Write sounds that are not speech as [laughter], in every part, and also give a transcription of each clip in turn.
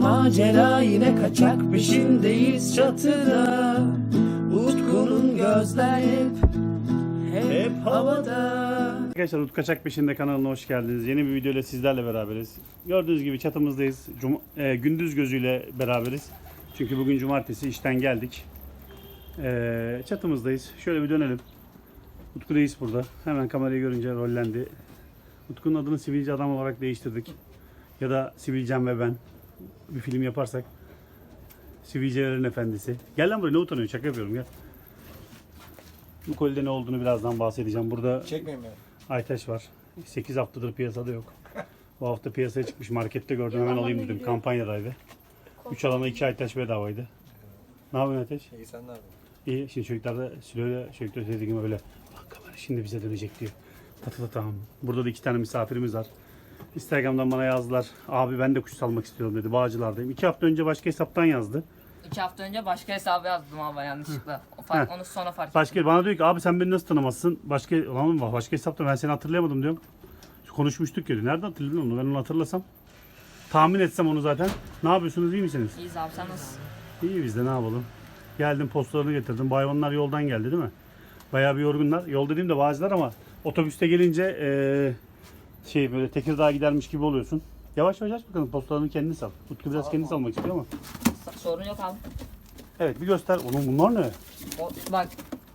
macera yine kaçak peşindeyiz çatıda Utku'nun gözler hep hep havada Arkadaşlar Utku Kaçak Peşinde kanalına hoş geldiniz. Yeni bir video ile sizlerle beraberiz. Gördüğünüz gibi çatımızdayız. Cum- e, gündüz gözüyle beraberiz. Çünkü bugün cumartesi işten geldik. E, çatımızdayız. Şöyle bir dönelim. Utku Reis burada. Hemen kamerayı görünce rollendi. Utku'nun adını Sivilce Adam olarak değiştirdik. Ya da Sivilcem ve ben. Bir film yaparsak. Sivilcelerin Efendisi. Gel lan buraya ne utanıyorsun? Şaka yapıyorum gel. Bu kolide ne olduğunu birazdan bahsedeceğim. Burada Çekmeyin beni. Aytaş var. 8 haftadır piyasada yok. Bu hafta piyasaya çıkmış. Markette gördüm hemen alayım dedim. Kampanyadaydı. 3 alana 2 Aytaş bedavaydı. Ne yapıyorsun Aytaş? İyi sen ne yapıyorsun? İyi. Şimdi çocuklar da Silo'yla çocuklar dediğim gibi öyle. Bak kamera şimdi bize dönecek diyor. Tatlı tamam. Burada da iki tane misafirimiz var. Instagram'dan bana yazdılar. Abi ben de kuş salmak istiyorum dedi. Bağcılardayım. 2 hafta önce başka hesaptan yazdı. İki hafta önce başka hesabı yazdım ama yanlışlıkla. O fark, Heh. onu sonra fark ettim. Başka bana diyor ki abi sen beni nasıl tanımazsın? Başka lan oğlum başka hesapta ben seni hatırlayamadım diyorum. Konuşmuştuk ya. diyor. Nereden hatırladın onu? Ben onu hatırlasam. Tahmin etsem onu zaten. Ne yapıyorsunuz? iyi misiniz? İyiyiz abi sen nasılsın? İyi biz de ne yapalım. Geldim postalarını getirdim. Bu hayvanlar yoldan geldi değil mi? Bayağı bir yorgunlar. Yol dediğim de bağcılar ama otobüste gelince eee, şey böyle Tekirdağ'a gidermiş gibi oluyorsun. Yavaş yavaş aç bakalım postalarını kendin sal. Utku biraz kendi salmak istiyor ama. Sorun yok abi. Evet bir göster. Oğlum bunlar ne? O, bak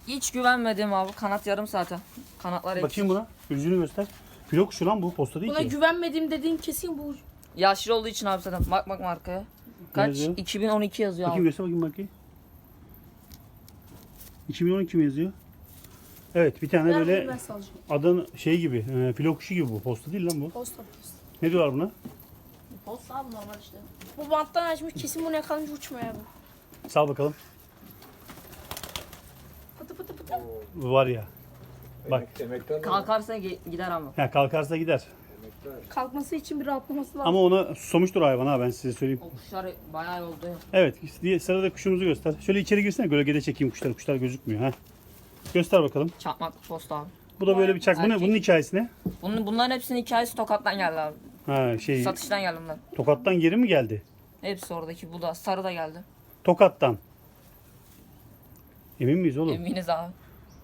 hiç güvenmedim abi. Kanat yarım zaten. Kanatlar eksik. Bakayım buna. Yüzünü göster. Filo kuşu lan bu posta değil Buna ki. güvenmediğim dediğin kesin bu. Yaşlı olduğu için abi zaten. Bak bak markaya. Kaç? yazıyor? 2012 yazıyor Bakayım abi. göster bakayım bakayım. 2012 mi yazıyor? Evet bir tane Ben böyle adın şey gibi, e, filo kuşu gibi bu. Posta değil lan bu. Posta posta. Ne diyorlar buna? Posta abi normal işte. Bu banttan açmış kesin bunu yakalayınca uçmuyor abi. Sal bakalım. Pıtı pıtı pıtı. Bu var ya. Bak. Emek? Kalkarsa ge- gider ama. Ha, kalkarsa gider. Kalkması Kalkması için bir rahatlaması lazım. Ama onu susamıştır o hayvan ha ben size söyleyeyim. O kuşlar bayağı yolda. Evet diye sırada kuşumuzu göster. Şöyle içeri girsene gölgede çekeyim kuşları. Kuşlar gözükmüyor ha. Göster bakalım. Çakmaklı posta abi. Bu da böyle bir çak. Bu ne? Erkek. Bunun hikayesi ne? Bunun, bunların hepsinin hikayesi Tokat'tan geldi abi. Ha şey Satıştan geldi bunlar. Tokat'tan geri mi geldi? Hepsi oradaki. Bu da sarı da geldi. Tokat'tan. Emin miyiz oğlum? Eminiz abi.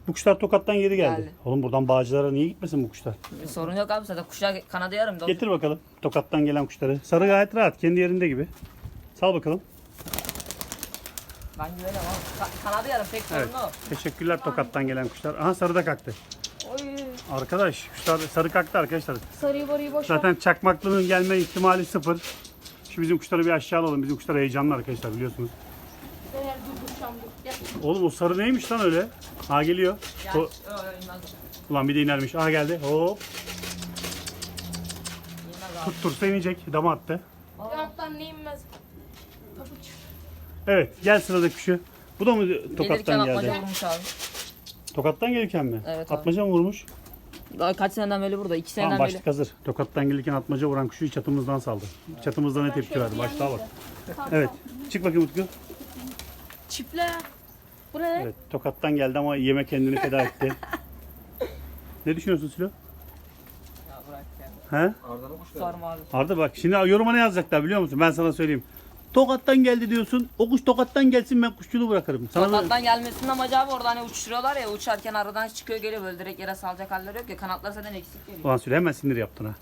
Bu kuşlar Tokat'tan geri geldi. Geldi. Oğlum buradan Bağcılar'a niye gitmesin bu kuşlar? Bir sorun yok abi zaten kuşlar kanadı yarım. da- Getir bakalım Tokat'tan gelen kuşları. Sarı gayet rahat kendi yerinde gibi. Sal bakalım. Ben güvenim abi. Ka- kanadı yarım tek sorun Evet. o. Teşekkürler Tokat'tan gelen kuşlar. Aha sarı da kalktı. Oy. Arkadaş kuşlar sarı kalktı arkadaşlar. Sarıyı barıyı boş ver. Zaten çakmaklının gelme ihtimali sıfır. Şu bizim kuşları bir aşağı alalım. Bizim kuşlar heyecanlı arkadaşlar biliyorsunuz. Eğer dur dur. Gel. Oğlum o sarı neymiş lan öyle? Ha geliyor. Ya, O- inmez. Ulan bir de inermiş. Aha geldi. Hop. İnmez abi. Tuttursa inecek. Dama attı. Yanaktan ne inmez. Evet gel sıradaki kuşu. Bu da mı Gelirken Tokat'tan atmaca geldi? vurmuş abi. Tokat'tan gelirken mi? Evet abi. Atmaca mı vurmuş? Daha kaç seneden beri burada? İki Tamam seneden beri. başlık hazır. Tokat'tan gelirken atmaca vuran kuşu çatımızdan saldı. Çatımızdan ne tepki verdi? Başlığa bak. Tamam, Evet. tamam. Çık bakayım Utku. Çiple. Bu ne? Evet. Tokat'tan geldi ama yeme kendini feda etti. [laughs] ne düşünüyorsun Silo? Ya bırak ya. He? Arda'nın kuşları. Sorma abi. Arda bak şimdi yoruma ne yazacaklar biliyor musun? Ben sana söyleyeyim. Tokat'tan geldi diyorsun. O kuş Tokat'tan gelsin ben kuşçuluğu bırakırım. Sana Tokat'tan gelmesinin amacı abi orada hani uçuşturuyorlar ya uçarken aradan çıkıyor geliyor böyle direkt yere salacak halleri yok ya kanatlar zaten eksik geliyor. Ulan Sülo hemen sinir yaptın ha.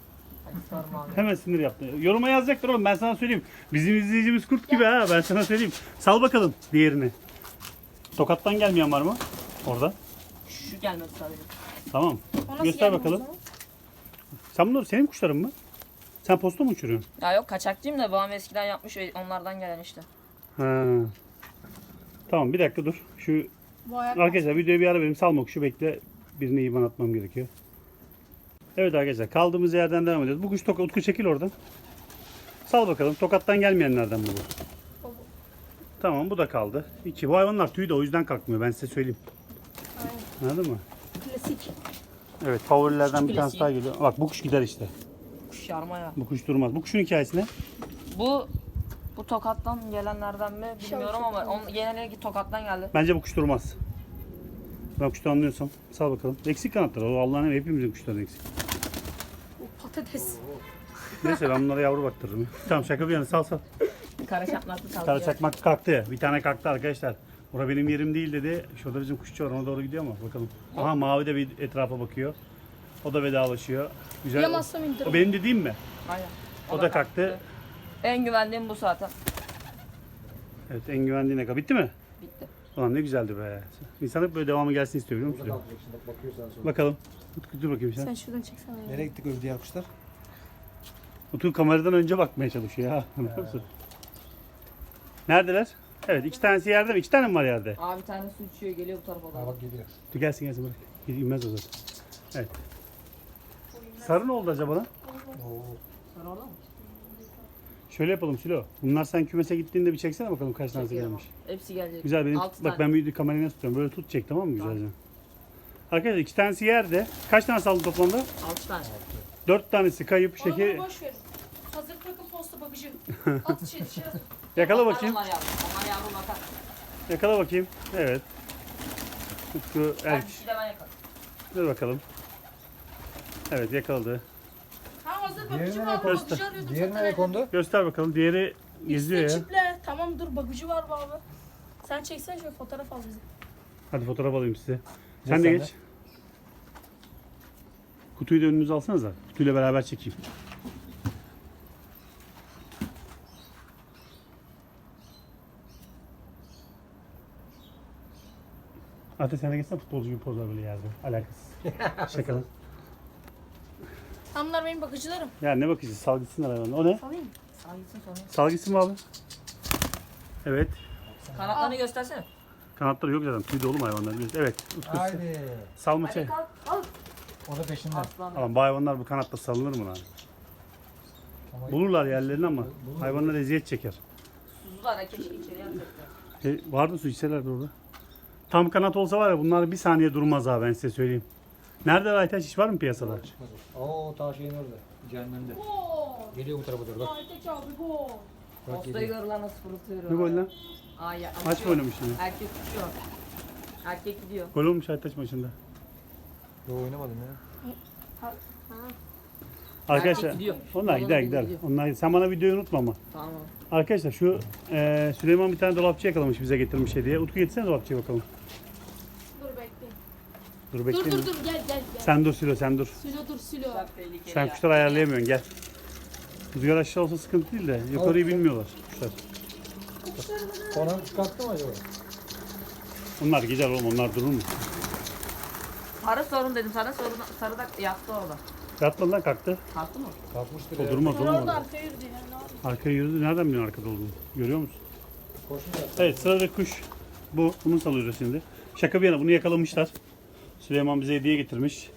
Hemen sinir yaptın. Yoruma yazacaklar oğlum ben sana söyleyeyim. Bizim izleyicimiz kurt gibi ha ben sana söyleyeyim. Sal bakalım diğerini. Tokat'tan gelmeyen var mı? Orada. Şu gelmedi sadece. Tamam. Göster bakalım. Sen bunlar senin kuşların mı? Sen posta mı uçuruyorsun? Ya yok kaçakçıyım da babam eskiden yapmış onlardan gelen işte. Ha. Tamam bir dakika dur. Şu Bu ayak. arkadaşlar videoya bir ara verim. Salma kuşu bekle. Birine iban atmam gerekiyor. Evet arkadaşlar kaldığımız yerden devam ediyoruz. Bu kuş tokat Utku çekil oradan. Sal bakalım. Tokattan gelmeyenlerden mi bu? Bu. Tamam bu da kaldı. İki. Bu hayvanlar tüy de o yüzden kalkmıyor ben size söyleyeyim. Aynen. Anladın mı? Klasik. Evet favorilerden bir tanesi daha geliyor. Bak bu kuş gider işte. Kuş yarma ya. Bu kuş durmaz. Bu kuşun hikayesi ne? Bu bu Tokat'tan gelenlerden mi bilmiyorum ama on, genelde Tokat'tan geldi. Bence bu kuş durmaz. Ben kuşta anlıyorsam. Sal bakalım. Eksik kanatlar. O Allah'ın emri hepimizin kuşları eksik. Bu patates. Neyse ben bunlara yavru baktırırım. Tamam şaka bir yana sal sal. Kara çakmaklı sallıyor. Kara çakmak kalktı. Bir tane kalktı arkadaşlar. Bura benim yerim değil dedi. Şurada bizim kuşçu var ona doğru gidiyor ama bakalım. Aha mavi de bir etrafa bakıyor. O da vedalaşıyor. Güzel. Yamazsam indirim. O benim dediğim mi? Aynen. O da kalktı. En güvendiğim bu zaten. Evet en güvendiğine kadar. Bitti mi? Bitti. Ulan ne güzeldi be. İnsan hep böyle devamı gelsin istiyor biliyor musun? Bakıyor sağa sola. Bakalım. Utku dur bakayım sen. Sen şuradan çeksene. ya. Nereye gittik öbür diğer kuşlar? Utku kameradan önce bakmaya çalışıyor ya. [laughs] Biliyor musun? Neredeler? Evet iki tanesi yerde mi? İki tane mi var yerde? Abi bir tane su içiyor geliyor bu tarafa Ha doğru. bak geliyor. Dur gelsin gelsin bırak. İnmez o zaten. Evet. Sarı ne oldu acaba lan? Oo. Sen orada mı? Şöyle yapalım Sülo. Bunlar sen kümese gittiğinde bir çeksene bakalım kaç tanesi Çekiyorum. gelmiş. Hepsi gelecek. Güzel benim Altı bak tane. ben bir kamerayı nasıl tutuyorum böyle tut çek tamam mı güzelce. Arkadaşlar iki tanesi yerde. Kaç tane saldı toplamda? Altı tane. Dört tanesi kayıp Onu şeker. boş ver. Hazır takım posta bakıcı. At şey şey. Yakala Onlar- bakayım. Onlar yavrum. Onlar yavrum bakar. Yakala bakayım. Evet. Utku Ben erk. dişi de ben yakarım. Dur bakalım. Evet yakaladı. Ha hazır bakıcı var. kondu? Bakıcı arıyordum. Zaten. kondu? Göster bakalım. Diğeri geziyor ya. çiple. Tamam dur bakıcı var bu abi. Sen çeksen şöyle fotoğraf al bize. Hadi fotoğraf alayım size. Sen de sen de. geç. Kutuyu da önünüze alsanız da. Kutuyla beraber çekeyim. Hatta sen de geçsene futbolcu gibi pozlar böyle yerde. Alakasız. [laughs] Şaka lan. Tam bunlar benim bakıcılarım. Ya ne bakacağız? Sal gitsinler hayvanlar. O ne? Alayım mı? Sağ gitsin sonra. Sal gitsin mi abi? Evet. Kanatlarını göstersene. Kanatları yok zaten. Tüy dolu mu hayvanlar? biliyorsun. Evet. Utku. Haydi. Salma Hadi çek. kalk. Al. O da peşinden. Aslan. Ama bu hayvanlar bu kanatta salınır mı lan? Ama Bulurlar yerlerini ama Bulur. hayvanlar eziyet çeker. Suzular da keşke içeriye atacaklar. E, vardı su içselerdi orada. Tam kanat olsa var ya bunlar bir saniye durmaz ha ben size söyleyeyim. Nerede Aytaç iş var mı piyasada? çıkmaz o. Oo ta şeyin orada. Cehennemde. Geliyor bu tarafa doğru bak. Ayteç abi gol. Bak Postayı geliyor. gör lan nasıl fırlatıyor. Ne gol lan? Ay ya. Maç mı oynamış yine? Erkek tutuyor. Erkek gidiyor. Gol olmuş Aytaç maçında. Yo oynamadım ya. Arkadaşlar gidiyor. onlar Oğlum gider gidiyor, gider. gidiyor. Onlar, sen bana videoyu unutma ama. Tamam. Arkadaşlar şu e, Süleyman bir tane dolapçı yakalamış bize getirmiş hediye. Utku getirsene dolapçıya bakalım. Dur bekleyin. Dur Dur dur gel gel gel. Sen dur Sülo sen dur. Silo dur tehlikeli Sen ya. kuşları ayarlayamıyorsun gel. Rüzgar aşağı olsa sıkıntı değil de yukarıyı bilmiyorlar kuşlar. Konan çıkarttı mı acaba? Onlar gider oğlum onlar durur mu? Sarı sorun dedim sana sorun sarı da yattı orada. Yatmadı lan kalktı. Kalktı mı? Kalkmıştır O ya. durmaz oğlum orada arkaya yürüdü ne yapayım? Arkaya yürüdü. Nereden biliyorsun arkada olduğunu? Görüyor musun? Da. Evet sıradaki kuş bu. Bunu salıyoruz şimdi. Şaka bir yana bunu yakalamışlar. Süleyman bize hediye getirmiş.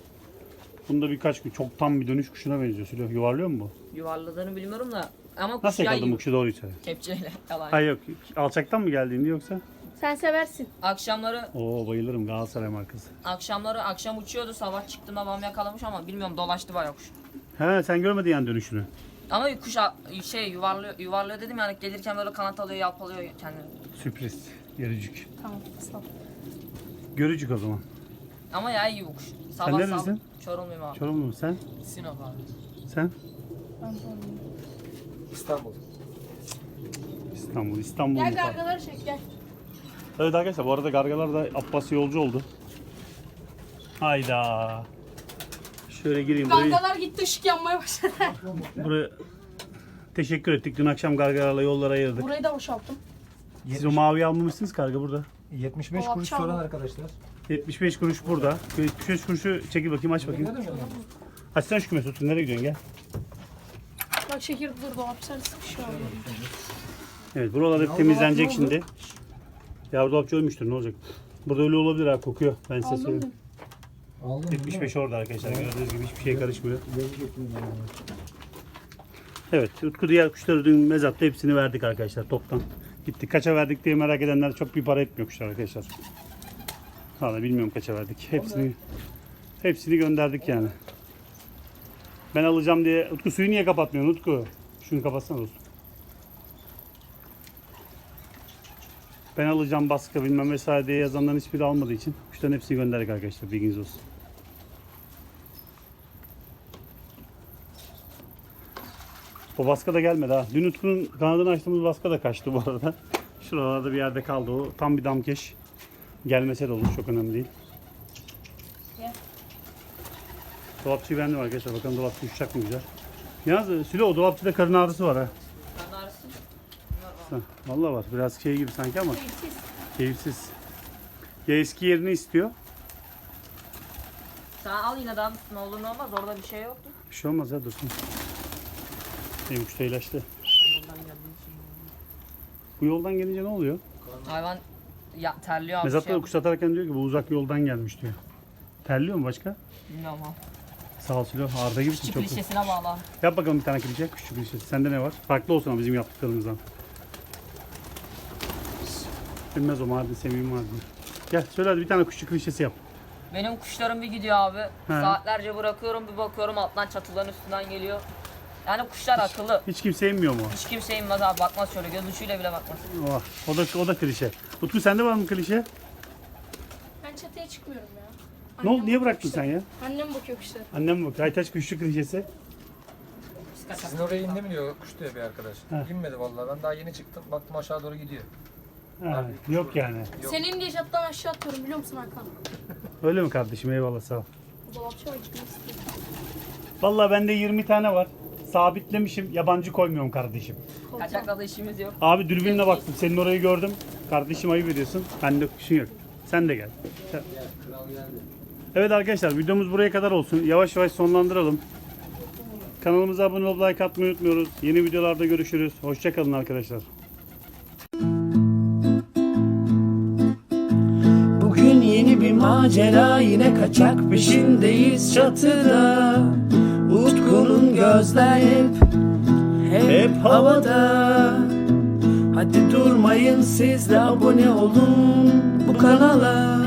Bunda birkaç gün çok tam bir dönüş kuşuna benziyor Süleyman. Yuvarlıyor mu bu? Yuvarladığını bilmiyorum da ama kuş Nasıl yakaladın bu kuşu doğruyu söyle. Kepçeyle. Yalan. Hayır yok. Alçaktan mı geldiğinde yoksa? Sen seversin. Akşamları Oo bayılırım Galatasaray markası. akşamları akşam uçuyordu sabah çıktım babam yakalamış ama bilmiyorum dolaştı bayağı kuş. He sen görmedin yani dönüşünü. Ama kuş a- şey yuvarlıyor, yuvarlıyor dedim yani gelirken böyle kanat alıyor yalpalıyor kendini. Sürpriz. Görücük. Tamam sağ ol. Görücük o zaman. Ama yay gibi kuş. Sabah nerelisin? Çorumluyum abi. Çorumlu mu sen? Sinop abi. Sen? İstanbul. İstanbul. İstanbul. Gel gargaları çek gel. Evet arkadaşlar bu arada gargalar da Abbas yolcu oldu. Hayda. Şöyle gireyim burayı. Gargalar gitti ışık yanmaya başladı. Buraya teşekkür ettik. Dün akşam gargalarla yollar ayırdık. Burayı da boşalttım. Siz o mavi almamışsınız karga burada. 75 Dolap kuruş soran arkadaşlar. 75 kuruş burada. 75 kuruşu çekil bakayım aç bakayım. Açsana şu kümesi tutun. Nereye gidiyorsun gel. Bak şeker dur dolap sen sıkışıyor. Evet buralar hep temizlenecek şimdi. Yavru dolapçı ölmüştür ne olacak. Burada öyle olabilir ha kokuyor. Ben size Aldın mı? söyleyeyim. Aldın mı? 75 orada arkadaşlar. Gördüğünüz gibi hiçbir şey karışmıyor. Getirdim. Evet, Utku diğer kuşları dün mezatta hepsini verdik arkadaşlar toptan. Gitti. Kaça verdik diye merak edenler çok bir para etmiyor kuşlar arkadaşlar. Valla bilmiyorum kaça verdik. Hepsini hepsini gönderdik yani. Ben alacağım diye Utku suyu niye kapatmıyorsun Utku? Şunu kapatsana dostum. Ben alacağım baskı bilmem vesaire diye yazanların hiçbiri almadığı için kuşların hepsini gönderdik arkadaşlar bilginiz olsun. O baska da gelmedi ha. Dün Utku'nun kanadını açtığımız baska da kaçtı bu arada. [laughs] Şuralarda bir yerde kaldı o. Tam bir damkeş. Gelmese de olur çok önemli değil. Gel. Dolapçıyı beğendim arkadaşlar. Bakalım dolapçı uçacak mı güzel. Yalnız Sülo o dolapçıda karın ağrısı var ha. Karın ağrısı. Ha, Vallahi var. Biraz şey gibi sanki ama Keyifsiz. keyifsiz. Ya eski yerini istiyor. Sen al yine daha ne olur ne olmaz orada bir şey yoktu. Bir şey olmaz ya dursun. Benim kuş da ilaçlı. Bu yoldan gelince ne oluyor? Hayvan ya, terliyor abi. Mezat'ta şey da kuş atarken diyor ki bu uzak yoldan gelmiş diyor. Terliyor mu başka? Bilmiyorum abi. Sağ ol Sülo. Arda gibisin Küçük çok. klişesine bağlı. Yap bakalım bir tane klişe. Küçük klişe. Sende ne var? Farklı olsun ama bizim yaptıklarımızdan. Bilmez o Mardin, Semih Mardin. Gel söyle hadi bir tane küçük klişesi yap. Benim kuşlarım bir gidiyor abi. He. Saatlerce bırakıyorum bir bakıyorum alttan çatıların üstünden geliyor. Yani kuşlar akıllı. Hiç kimse inmiyor mu? Hiç kimse inmez abi bakmaz şöyle göz ucuyla bile bakmaz. Oh, o da o da klişe. Utku sende var mı klişe? Ben çatıya çıkmıyorum ya. Ne oldu? Annem Niye bakıyor bıraktın kuşlara. sen ya? Annem bakıyor kuşlara. Annem bak. Aytaç küçük klişesi. Sizin oraya indi mi diyor kuş diyor bir arkadaş. Ha. İnmedi vallahi ben daha yeni çıktım baktım aşağı doğru gidiyor. Ha, yok yani. Yok. Senin diye çatıdan aşağı atıyorum biliyor musun Hakan? [laughs] Öyle mi kardeşim? Eyvallah sağ ol. Dolapçı var gitmek istiyor. Vallahi bende 20 tane var. Sabitlemişim. Yabancı koymuyorum kardeşim. Kaçakla işimiz yok. Abi dürbünle baktım. Senin orayı gördüm. Kardeşim ayıp ediyorsun. Bende kuşun yok. Sen de gel. Evet arkadaşlar videomuz buraya kadar olsun. Yavaş yavaş sonlandıralım. Kanalımıza abone olup like atmayı unutmuyoruz. Yeni videolarda görüşürüz. Hoşçakalın arkadaşlar. Bugün yeni bir macera yine kaçak peşindeyiz çatıda Gözler hep hep havada. Hadi durmayın siz de abone olun bu kanala